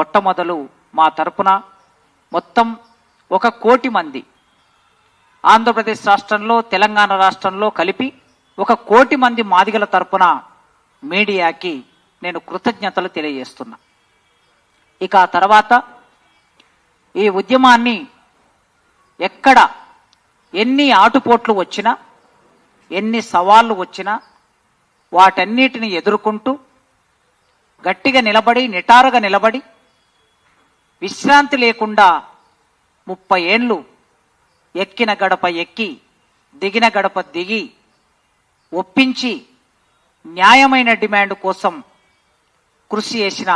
మొట్టమొదలు మా తరపున మొత్తం ఒక కోటి మంది ఆంధ్రప్రదేశ్ రాష్ట్రంలో తెలంగాణ రాష్ట్రంలో కలిపి ఒక కోటి మంది మాదిగల తరపున మీడియాకి నేను కృతజ్ఞతలు తెలియజేస్తున్నా. ఇక ఆ తర్వాత ఈ ఉద్యమాన్ని ఎక్కడ ఎన్ని ఆటుపోట్లు వచ్చినా ఎన్ని సవాళ్ళు వచ్చినా వాటన్నిటిని ఎదుర్కొంటూ గట్టిగా నిలబడి నిటారుగా నిలబడి విశ్రాంతి లేకుండా ముప్పై ఏండ్లు ఎక్కిన గడప ఎక్కి దిగిన గడప దిగి ఒప్పించి న్యాయమైన డిమాండ్ కోసం కృషి చేసిన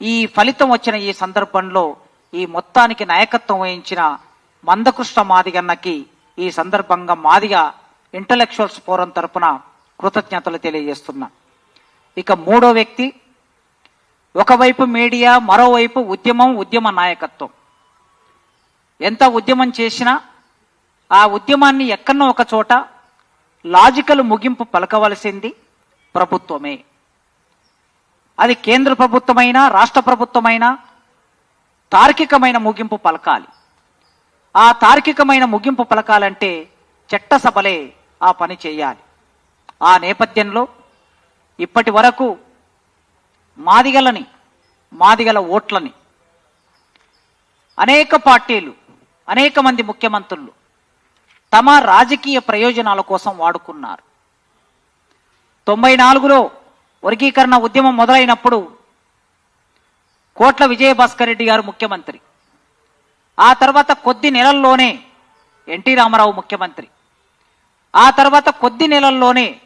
ఈ ఫలితం వచ్చిన ఈ సందర్భంలో ఈ మొత్తానికి నాయకత్వం వహించిన మందకృష్ణ మాదిగన్నకి ఈ సందర్భంగా మాదిగ ఇంటలెక్చువల్స్ ఫోరం తరపున కృతజ్ఞతలు తెలియజేస్తున్నా. ఇక మూడో వ్యక్తి ఒకవైపు మీడియా మరోవైపు ఉద్యమం ఉద్యమ నాయకత్వం. ఎంత ఉద్యమం చేసినా ఆ ఉద్యమాన్ని ఎక్కడో ఒక చోట లాజికల్ ముగింపు పలకవలసింది ప్రభుత్వమే. అది కేంద్ర ప్రభుత్వమైనా రాష్ట్ర ప్రభుత్వమైనా తార్కికమైన ముగింపు పలకాలి. ఆ తార్కికమైన ముగింపు పలకాలంటే చట్టసభలే ఆ పని చేయాలి. ఆ నేపథ్యంలో ఇప్పటి వరకు మాదిగలని మాదిగల ఓట్లని. అనేక పార్టీలు అనేక మంది ముఖ్యమంత్రులు తమ రాజకీయ ప్రయోజనాల కోసం వాడుకున్నారు. తొంభై నాలుగులో వర్గీకరణ ఉద్యమం మొదలైనప్పుడు కోట్ల విజయభాస్కర్ రెడ్డి గారు ముఖ్యమంత్రి. ఆ తర్వాత కొద్ది నెలల్లోనే ఎన్టీ రామారావు ముఖ్యమంత్రి. ఆ తర్వాత కొద్ది నెలల్లోనే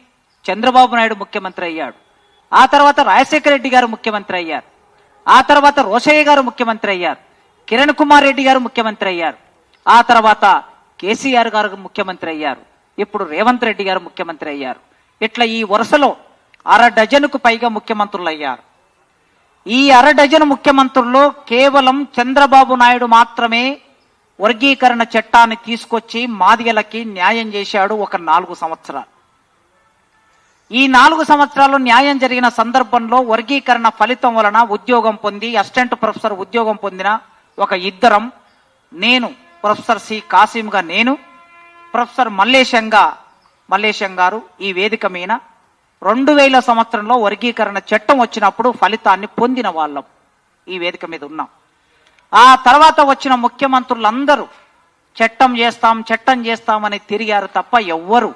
చంద్రబాబు నాయుడు ముఖ్యమంత్రి అయ్యాడు. ఆ తర్వాత రాజశేఖర రెడ్డి గారు ముఖ్యమంత్రి అయ్యారు. ఆ తర్వాత రోషయ్య గారు ముఖ్యమంత్రి అయ్యారు. కిరణ్ కుమార్ రెడ్డి గారు ముఖ్యమంత్రి అయ్యారు. ఆ తర్వాత కేసీఆర్ గారు ముఖ్యమంత్రి అయ్యారు. ఇప్పుడు రేవంత్ రెడ్డి గారు ముఖ్యమంత్రి అయ్యారు. ఇట్లా ఈ వరుసలో అర డజనుకు పైగా ముఖ్యమంత్రులు అయ్యారు. ఈ అర డజను ముఖ్యమంత్రుల్లో కేవలం చంద్రబాబు నాయుడు మాత్రమే వర్గీకరణ చట్టాన్ని తీసుకొచ్చి మాదిగలకి న్యాయం చేశాడు ఒక నాలుగు సంవత్సరాలు. ఈ నాలుగు సంవత్సరాలు న్యాయం జరిగిన సందర్భంలో వర్గీకరణ ఫలితం వలన ఉద్యోగం పొంది అసిస్టెంట్ ప్రొఫెసర్ ఉద్యోగం పొందిన ఒక ఇద్దరం నేను ప్రొఫెసర్ సి కాసింగా నేను ప్రొఫెసర్ మల్లేశంగా మల్లేశం గారు ఈ వేదిక మీద రెండు వేల సంవత్సరంలో వర్గీకరణ చట్టం వచ్చినప్పుడు ఫలితాన్ని పొందిన వాళ్ళం ఈ వేదిక మీద ఉన్నాం. ఆ తర్వాత వచ్చిన ముఖ్యమంత్రులందరూ చట్టం చేస్తాం చట్టం చేస్తామని తిరిగారు తప్ప ఎవ్వరు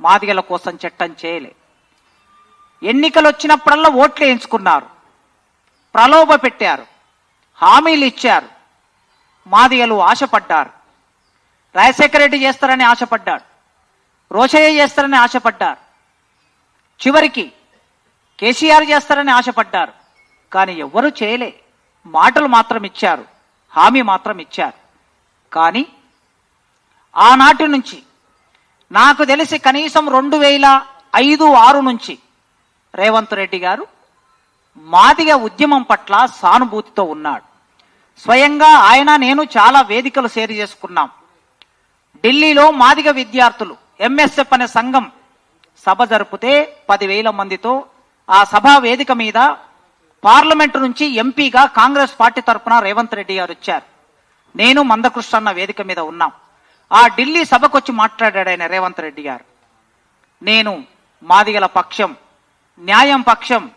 మాదిగల కోసం చట్టం చేయలే. ఎన్నికలు వచ్చినప్పుడల్లా ఓట్లు వేయించుకున్నారు. ప్రలోభ పెట్టారు. హామీలు ఇచ్చారు. మాదిగలు ఆశపడ్డారు. రాజశేఖర రెడ్డి చేస్తారని ఆశపడ్డాడు రోషయ్య చేస్తారని ఆశపడ్డారు. చివరికి కేసీఆర్ చేస్తారని ఆశపడ్డారు. కానీ ఎవ్వరూ చేయలే. మాటలు మాత్రం ఇచ్చారు. హామీ మాత్రం ఇచ్చారు. కానీ ఆనాటి నుంచి నాకు తెలిసి కనీసం రెండు వేల ఐదు ఆరు నుంచి రేవంత్ రెడ్డి గారు మాదిగ ఉద్యమం పట్ల సానుభూతితో ఉన్నాడు. స్వయంగా ఆయన నేను చాలా వేదికలు షేర్ చేసుకున్నాం. ఢిల్లీలో మాదిగ విద్యార్థులు ఎంఎస్ఎఫ్ అనే సంఘం సభ జరిపితే పదివేల మందితో ఆ సభా వేదిక మీద పార్లమెంటు నుంచి ఎంపీగా కాంగ్రెస్ పార్టీ తరఫున రేవంత్ రెడ్డి గారు వచ్చారు. నేను మందకృష్ణ అన్న వేదిక మీద ఉన్నాం. ఆ ఢిల్లీ సభకు వచ్చి మాట్లాడాడు ఆయన రేవంత్ రెడ్డి గారు. నేను మాదిగల పక్షం న్యాయం పక్షం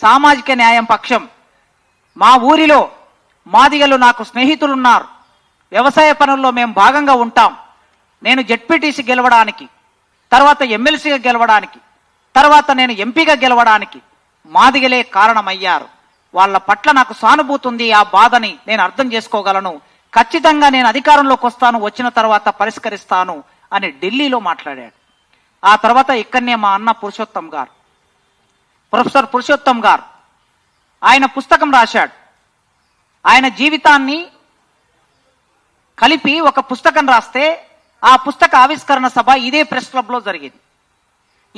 సామాజిక న్యాయం పక్షం మా ఊరిలో మాదిగలు నాకు స్నేహితులున్నారు. వ్యవసాయ పనుల్లో మేము భాగంగా ఉంటాం. నేను జెడ్పీటీసీ గెలవడానికి తర్వాత ఎమ్మెల్సీగా గెలవడానికి తర్వాత నేను ఎంపీగా గెలవడానికి మాదిగలే కారణమయ్యారు. వాళ్ళ పట్ల నాకు సానుభూతి ఉంది ఆ బాధని నేను అర్థం చేసుకోగలను. ఖచ్చితంగా నేను అధికారంలోకి వస్తాను వచ్చిన తర్వాత పరిష్కరిస్తాను అని ఢిల్లీలో మాట్లాడాడు. ఆ తర్వాత ఇక్కడనే మా అన్న పురుషోత్తం గారు. ప్రొఫెసర్ పురుషోత్తం గారు ఆయన పుస్తకం రాశాడు. ఆయన జీవితాన్ని కలిపి ఒక పుస్తకం రాస్తే ఆ పుస్తక ఆవిష్కరణ సభ ఇదే ప్రెస్ క్లబ్లో జరిగింది.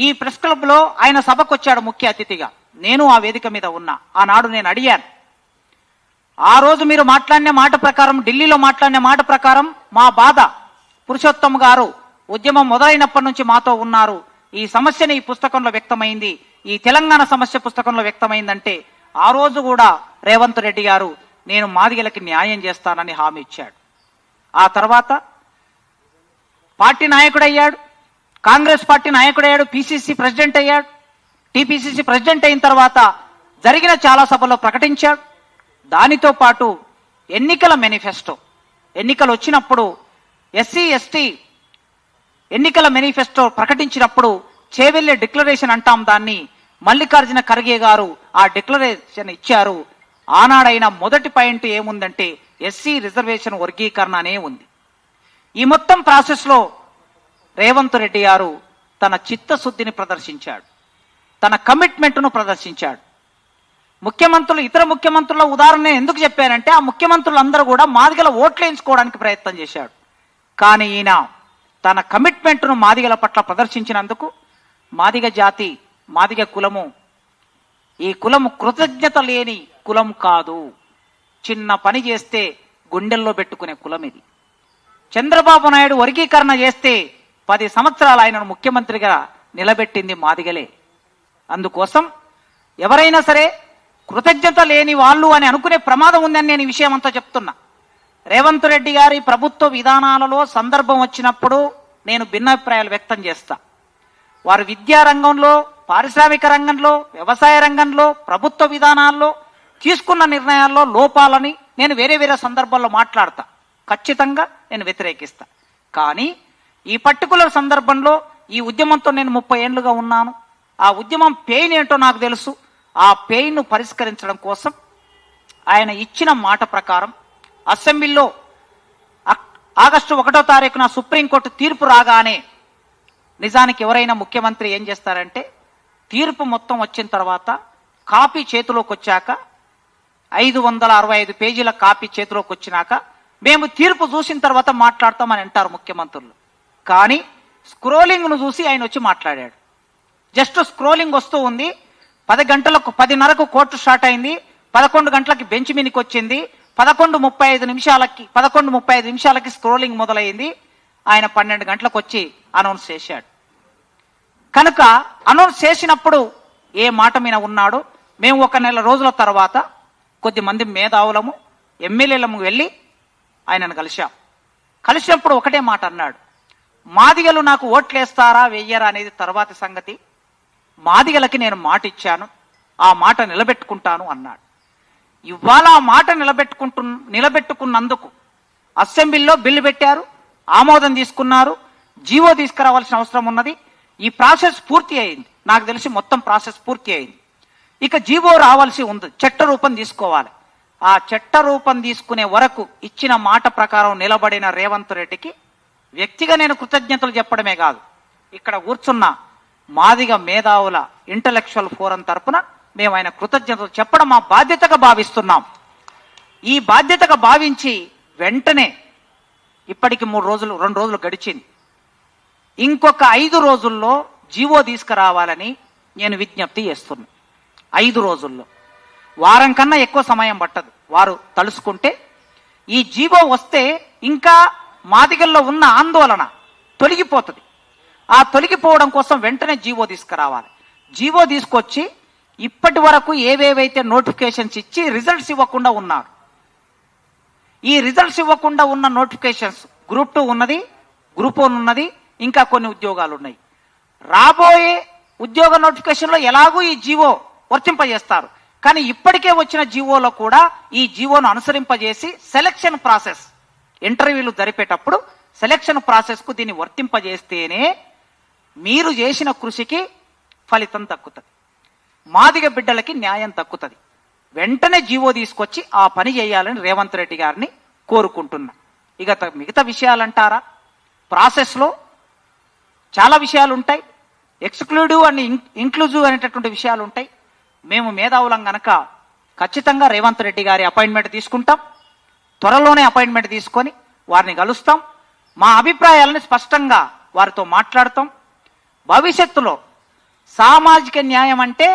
ఈ ప్రెస్ క్లబ్లో ఆయన సభకు వచ్చాడు ముఖ్య అతిథిగా. నేను ఆ వేదిక మీద ఉన్నా. ఆనాడు నేను అడిగాను ఆ రోజు మీరు మాట్లాడిన మాట ప్రకారం ఢిల్లీలో మాట్లాడిన మాట ప్రకారం మా బాధ. పురుషోత్తమ్ గారు ఉద్యమం మొదలైనప్పటి నుంచి మాతో ఉన్నారు. ఈ సమస్యని ఈ పుస్తకంలో వ్యక్తమైంది. ఈ తెలంగాణ సమస్య పుస్తకంలో వ్యక్తమైందంటే ఆ రోజు కూడా రేవంత్ రెడ్డి గారు నేను మాదిగలకి న్యాయం చేస్తానని హామీ ఇచ్చాడు. ఆ తర్వాత పార్టీ నాయకుడయ్యాడు కాంగ్రెస్ పార్టీ నాయకుడయ్యాడు పిసిసి ప్రెసిడెంట్ అయ్యాడు. టిపిసిసి ప్రెసిడెంట్ అయిన తర్వాత జరిగిన చాలా సభల్లో ప్రకటించాడు. దానితో పాటు ఎన్నికల మేనిఫెస్టో. ఎన్నికలు వచ్చినప్పుడు ఎస్సీ ఎస్టీ ఎన్నికల మేనిఫెస్టో ప్రకటించినప్పుడు చేవెళ్ళే డిక్లరేషన్ అంటాం దాన్ని. మల్లికార్జున ఖర్గే గారు ఆ డిక్లరేషన్ ఇచ్చారు. ఆనాడైన మొదటి పాయింట్ ఏముందంటే ఎస్సీ రిజర్వేషన్ వర్గీకరణ అనే ఉంది. ఈ మొత్తం ప్రాసెస్లో రేవంత్ రెడ్డి గారు తన చిత్తశుద్ధిని ప్రదర్శించాడు. తన కమిట్మెంట్ను ప్రదర్శించాడు. ముఖ్యమంత్రులు ఇతర ముఖ్యమంత్రుల ఉదాహరణ ఎందుకు చెప్పానంటే ఆ ముఖ్యమంత్రులందరూ కూడా మాదిగల ఓట్లు వేయించుకోవడానికి ప్రయత్నం చేశాడు. కానీ ఈయన తన కమిట్మెంట్ను మాదిగల పట్ల ప్రదర్శించినందుకు మాదిగ జాతి మాదిగ కులము ఈ కులము కృతజ్ఞత లేని కులం కాదు. చిన్న పని చేస్తే గుండెల్లో పెట్టుకునే కులం ఇది. చంద్రబాబు నాయుడు వర్గీకరణ చేస్తే పది సంవత్సరాలు ఆయనను ముఖ్యమంత్రిగా నిలబెట్టింది మాదిగలే. అందుకోసం ఎవరైనా సరే కృతజ్ఞత లేని వాళ్ళు అని అనుకునే ప్రమాదం ఉందని నేను ఈ విషయం అంతా చెప్తున్నా. రేవంత్ రెడ్డి గారి ప్రభుత్వ విధానాలలో సందర్భం వచ్చినప్పుడు నేను భిన్నాభిప్రాయాలు వ్యక్తం చేస్తా. వారు విద్యా రంగంలో పారిశ్రామిక రంగంలో వ్యవసాయ రంగంలో ప్రభుత్వ విధానాల్లో తీసుకున్న నిర్ణయాల్లో లోపాలని నేను వేరే వేరే సందర్భాల్లో మాట్లాడతా. ఖచ్చితంగా నేను వ్యతిరేకిస్తా. కానీ ఈ పర్టికులర్ సందర్భంలో ఈ ఉద్యమంతో నేను ముప్పై ఏళ్ళుగా ఉన్నాను. ఆ ఉద్యమం పెయిన్ ఏంటో నాకు తెలుసు. ఆ పెయిన్ను పరిష్కరించడం కోసం ఆయన ఇచ్చిన మాట ప్రకారం అసెంబ్లీలో ఆగస్టు ఒకటో తారీఖున సుప్రీంకోర్టు తీర్పు రాగానే నిజానికి ఎవరైనా ముఖ్యమంత్రి ఏం చేస్తారంటే తీర్పు మొత్తం వచ్చిన తర్వాత కాపీ చేతిలోకి వచ్చాక ఐదు వందల అరవై ఐదు పేజీల కాపీ చేతిలోకి వచ్చినాక మేము తీర్పు చూసిన తర్వాత మాట్లాడతామని అంటారు ముఖ్యమంత్రులు. కానీ స్క్రోలింగ్ను చూసి ఆయన వచ్చి మాట్లాడాడు. జస్ట్ స్క్రోలింగ్ వస్తూ ఉంది పది గంటలకు పదిన్నరకు కోర్టు స్టార్ట్ అయింది. పదకొండు గంటలకి బెంచ్ మీదకి వచ్చింది. పదకొండు ముప్పై ఐదు నిమిషాలకి పదకొండు ముప్పై ఐదు నిమిషాలకి స్క్రోలింగ్ మొదలైంది. ఆయన పన్నెండు గంటలకు వచ్చి అనౌన్స్ చేశాడు. కనుక అనౌన్స్ చేసినప్పుడు ఏ మాట మీద ఉన్నాడు? మేము ఒక నెల రోజుల తర్వాత కొద్ది మంది మేధావులము ఎమ్మెల్యేలము వెళ్ళి ఆయనను కలిశాం. కలిసినప్పుడు ఒకటే మాట అన్నాడు. మాదిగలు నాకు ఓట్లేస్తారా వెయ్యరా అనేది తర్వాతి సంగతి. మాదిగలకి నేను మాట ఇచ్చాను ఆ మాట నిలబెట్టుకుంటాను అన్నాడు. ఇవాళ ఆ మాట నిలబెట్టుకుంటు నిలబెట్టుకున్నందుకు అసెంబ్లీలో బిల్లు పెట్టారు ఆమోదం తీసుకున్నారు జీవో తీసుకురావాల్సిన అవసరం ఉన్నది. ఈ ప్రాసెస్ పూర్తి అయింది. నాకు తెలిసి మొత్తం ప్రాసెస్ పూర్తి అయింది. ఇక జీవో రావాల్సి ఉంది. చట్ట రూపం తీసుకోవాలి. ఆ చట్ట రూపం తీసుకునే వరకు ఇచ్చిన మాట ప్రకారం నిలబడిన రేవంత్ రెడ్డికి వ్యక్తిగా నేను కృతజ్ఞతలు చెప్పడమే కాదు. ఇక్కడ కూర్చున్న మాదిగ మేధావుల ఇంటలెక్చువల్ ఫోరం తరపున మేము ఆయన కృతజ్ఞతలు చెప్పడం మా బాధ్యతగా భావిస్తున్నాం. ఈ బాధ్యతగా భావించి వెంటనే ఇప్పటికి మూడు రోజులు రెండు రోజులు గడిచింది. ఇంకొక ఐదు రోజుల్లో జీవో తీసుకురావాలని నేను విజ్ఞప్తి చేస్తున్నా. ఐదు రోజుల్లో. వారం కన్నా ఎక్కువ సమయం పట్టదు. వారు తలుసుకుంటే ఈ జీవో వస్తే ఇంకా మాదిగల్లో ఉన్న ఆందోళన తొలగిపోతుంది. ఆ తొలగిపోవడం కోసం వెంటనే జీవో తీసుకురావాలి. జీవో తీసుకొచ్చి ఇప్పటి వరకు ఏవేవైతే నోటిఫికేషన్స్ ఇచ్చి రిజల్ట్స్ ఇవ్వకుండా ఉన్నారు. ఈ రిజల్ట్స్ ఇవ్వకుండా ఉన్న నోటిఫికేషన్స్ గ్రూప్ టూ ఉన్నది గ్రూప్ వన్ ఉన్నది ఇంకా కొన్ని ఉద్యోగాలు ఉన్నాయి. రాబోయే ఉద్యోగ నోటిఫికేషన్లో ఎలాగూ ఈ జీవో వర్తింపజేస్తారు. కానీ ఇప్పటికే వచ్చిన జీవోలో కూడా ఈ జీవోను అనుసరింపజేసి సెలక్షన్ ప్రాసెస్ ఇంటర్వ్యూలు జరిపేటప్పుడు సెలక్షన్ ప్రాసెస్కు దీన్ని వర్తింపజేస్తేనే మీరు చేసిన కృషికి ఫలితం తక్కుతుంది మాదిగ బిడ్డలకి న్యాయం తక్కుతుంది వెంటనే జీవో తీసుకొచ్చి ఆ పని చేయాలని రేవంత్ రెడ్డి గారిని కోరుకుంటున్నా. ఇక త- మిగతా విషయాలంటారా? ప్రాసెస్లో చాలా విషయాలు ఉంటాయి ఎక్స్క్లూడివ్ అండ్ ఇంక్లూజివ్ అనేటటువంటి విషయాలు ఉంటాయి మేము మేధావులం గనక ఖచ్చితంగా రేవంత్ రెడ్డి గారి అపాయింట్మెంట్ తీసుకుంటాం. త్వరలోనే అపాయింట్మెంట్ తీసుకొని వారిని కలుస్తాం. మా అభిప్రాయాలను స్పష్టంగా వారితో మాట్లాడతాం. భవిష్యత్తులో సామాజిక న్యాయం అంటే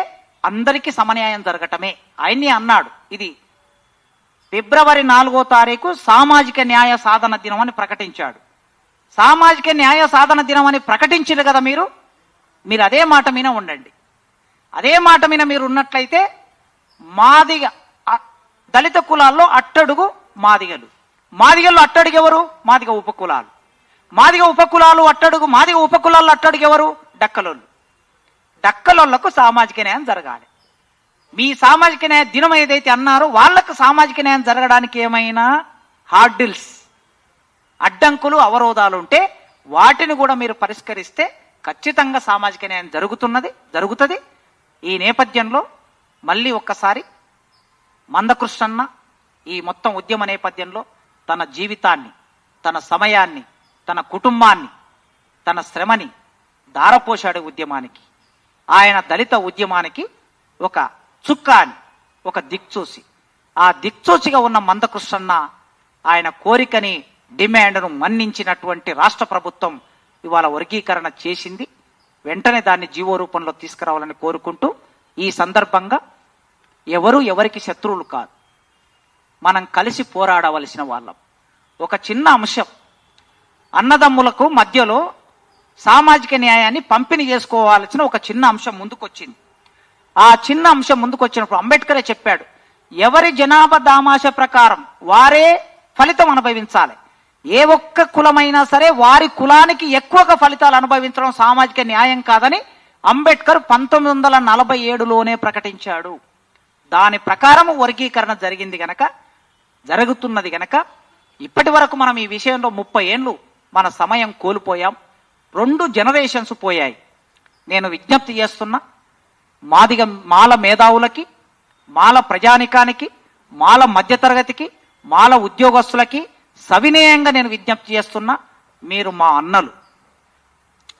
అందరికీ సమన్యాయం జరగటమే. ఆయన్ని అన్నాడు. ఇది ఫిబ్రవరి నాలుగో తారీఖు సామాజిక న్యాయ సాధన దినం అని ప్రకటించాడు. సామాజిక న్యాయ సాధన దినం అని ప్రకటించారు కదా మీరు? మీరు అదే మాట మీద ఉండండి. అదే మాట మీద మీరు ఉన్నట్లయితే మాదిగ దళిత కులాల్లో అట్టడుగు మాదిగలు. మాదిగల్లో అట్టడుగు ఎవరు? మాదిగ ఉపకులాలు మాదిగ ఉపకులాలు అట్టడుగు మాదిగ ఉపకులాల్లో అట్టడుగు ఎవరు? డక్కలోళ్ళు డక్కలోళ్ళకు సామాజిక న్యాయం జరగాలి. మీ సామాజిక న్యాయ దినం ఏదైతే అన్నారో వాళ్ళకు సామాజిక న్యాయం జరగడానికి ఏమైనా హార్డిల్స్ అడ్డంకులు అవరోధాలు ఉంటే వాటిని కూడా మీరు పరిష్కరిస్తే ఖచ్చితంగా సామాజిక న్యాయం జరుగుతున్నది జరుగుతుంది. ఈ నేపథ్యంలో మళ్ళీ ఒక్కసారి మందకృష్ణన్న ఈ మొత్తం ఉద్యమ నేపథ్యంలో తన జీవితాన్ని తన సమయాన్ని తన కుటుంబాన్ని తన శ్రమని దారపోశాడు ఉద్యమానికి. ఆయన దళిత ఉద్యమానికి ఒక చుక్క అని ఒక దిక్చూసి. ఆ దిక్చూసిగా ఉన్న మందకృష్ణన్న ఆయన కోరికని డిమాండ్ను మన్నించినటువంటి రాష్ట్ర ప్రభుత్వం ఇవాళ వర్గీకరణ చేసింది. వెంటనే దాన్ని జీవో రూపంలో తీసుకురావాలని కోరుకుంటూ ఈ సందర్భంగా ఎవరు ఎవరికి శత్రువులు కాదు. మనం కలిసి పోరాడవలసిన వాళ్ళం. ఒక చిన్న అంశం. అన్నదమ్ములకు మధ్యలో సామాజిక న్యాయాన్ని పంపిణీ చేసుకోవాల్సిన ఒక చిన్న అంశం ముందుకొచ్చింది. ఆ చిన్న అంశం ముందుకొచ్చినప్పుడు అంబేద్కరే చెప్పాడు ఎవరి జనాభా దామాష ప్రకారం వారే ఫలితం అనుభవించాలి. ఏ ఒక్క కులమైనా సరే వారి కులానికి ఎక్కువగా ఫలితాలు అనుభవించడం సామాజిక న్యాయం కాదని అంబేద్కర్ పంతొమ్మిది వందల నలభై ఏడులోనే ప్రకటించాడు. దాని ప్రకారం వర్గీకరణ జరిగింది గనక జరుగుతున్నది గనక ఇప్పటి వరకు మనం ఈ విషయంలో ముప్పై ఏండ్లు మన సమయం కోల్పోయాం. రెండు జనరేషన్స్ పోయాయి. నేను విజ్ఞప్తి చేస్తున్నా మాదిగ మాల మేధావులకి మాల ప్రజానికానికి మాల మధ్యతరగతికి మాల ఉద్యోగస్తులకి సవినయంగా నేను విజ్ఞప్తి చేస్తున్నా మీరు మా అన్నలు.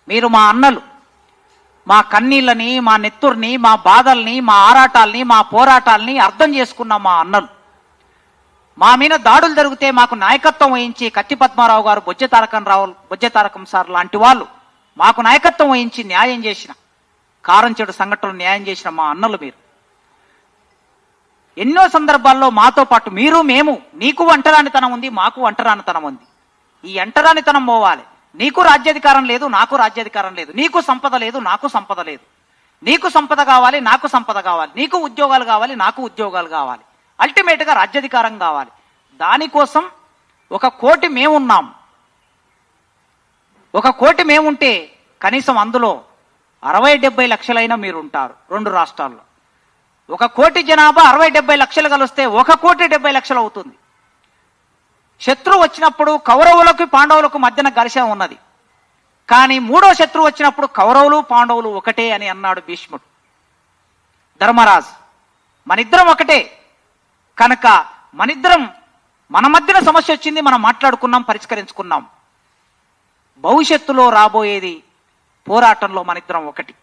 మీరు మా అన్నలు. మా కన్నీళ్ళని మా నెత్తుర్ని మా బాధల్ని మా ఆరాటాల్ని మా పోరాటాల్ని అర్థం చేసుకున్న మా అన్నలు. మా మీద దాడులు జరిగితే మాకు నాయకత్వం వహించి కత్తి పద్మారావు గారు బొజ్జ తారకం రావు బొజ్జ తారకం సార్ లాంటి వాళ్ళు మాకు నాయకత్వం వహించి న్యాయం చేసిన కారం చెడు సంఘటనలు న్యాయం చేసిన మా అన్నలు మీరు. ఎన్నో సందర్భాల్లో మాతో పాటు మీరు మేము నీకు అంటరానితనం ఉంది మాకు అంటరానితనం ఉంది. ఈ అంటరానితనం పోవాలి. నీకు రాజ్యాధికారం లేదు నాకు రాజ్యాధికారం లేదు. నీకు సంపద లేదు నాకు సంపద లేదు. నీకు సంపద కావాలి నాకు సంపద కావాలి. నీకు ఉద్యోగాలు కావాలి నాకు ఉద్యోగాలు కావాలి. అల్టిమేట్గా రాజ్యాధికారం కావాలి. దానికోసం ఒక కోటి మేమున్నాం. ఒక కోటి మేముంటే కనీసం అందులో అరవై డెబ్బై లక్షలైనా మీరు ఉంటారు రెండు రాష్ట్రాల్లో. ఒక కోటి జనాభా అరవై డెబ్బై లక్షలు కలిస్తే ఒక కోటి డెబ్బై లక్షలు అవుతుంది. శత్రువు వచ్చినప్పుడు కౌరవులకు పాండవులకు మధ్యన ఘర్షణ ఉన్నది. కానీ మూడో శత్రువు వచ్చినప్పుడు కౌరవులు పాండవులు ఒకటే అని అన్నాడు భీష్ముడు. ధర్మరాజు మనిద్దరం ఒకటే. కనుక మనిద్దరం మన మధ్యన సమస్య వచ్చింది మనం మాట్లాడుకున్నాం పరిష్కరించుకున్నాం. భవిష్యత్తులో రాబోయేది పోరాటంలో మనిద్దరం ఒకటి.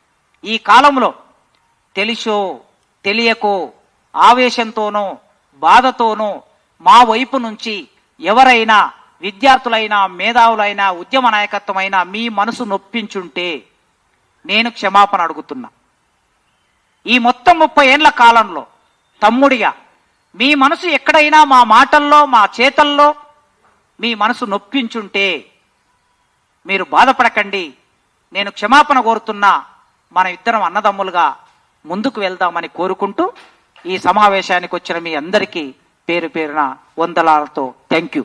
ఈ కాలంలో తెలిసో తెలియకో ఆవేశంతోనో బాధతోనో మా వైపు నుంచి ఎవరైనా విద్యార్థులైనా మేధావులైనా ఉద్యమ నాయకత్వమైనా మీ మనసు నొప్పించుంటే నేను క్షమాపణ అడుగుతున్నా. ఈ మొత్తం ముప్పై ఏండ్ల కాలంలో తమ్ముడిగా మీ మనసు ఎక్కడైనా మా మాటల్లో మా చేతల్లో మీ మనసు నొప్పించుంటే మీరు బాధపడకండి. నేను క్షమాపణ కోరుతున్నా మన ఇద్దరం అన్నదమ్ములుగా ముందుకు వెళ్దామని కోరుకుంటూ ఈ సమావేశానికి వచ్చిన మీ అందరికీ పేరు పేరున వందలాలతో థ్యాంక్ యూ.